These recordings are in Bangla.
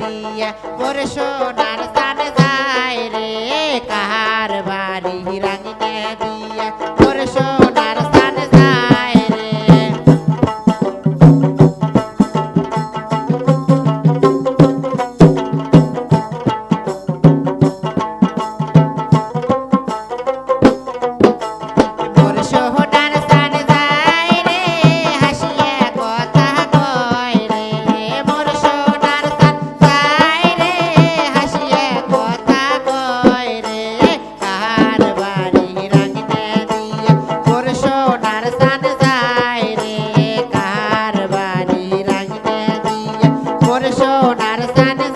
দিয়ে ওর সোনার জান যায় রে কারবার সোনার সান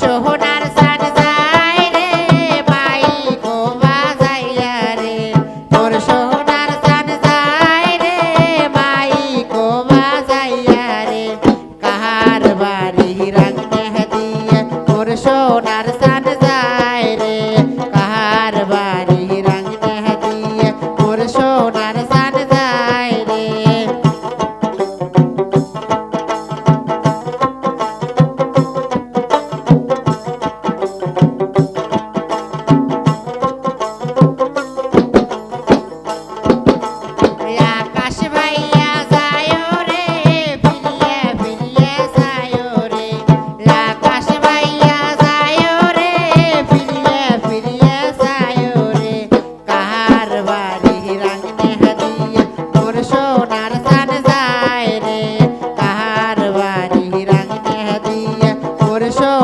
সোহনার সান যাই রে, বাই গোবা যাইয়া রে। তোর সোহনার সান যাই রে, বাই গোবা যাইয়া রে। কাহার বাড়ি রাগ মেহদিয়া তোর সোনার সান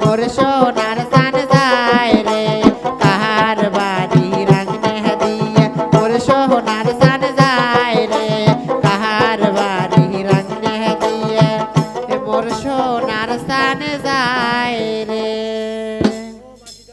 মোর সোনার সান যায় রে কাহার বাড়ি রাঙনে দিয়া মোর সোনার সান যায় রে কাহার বাড়ি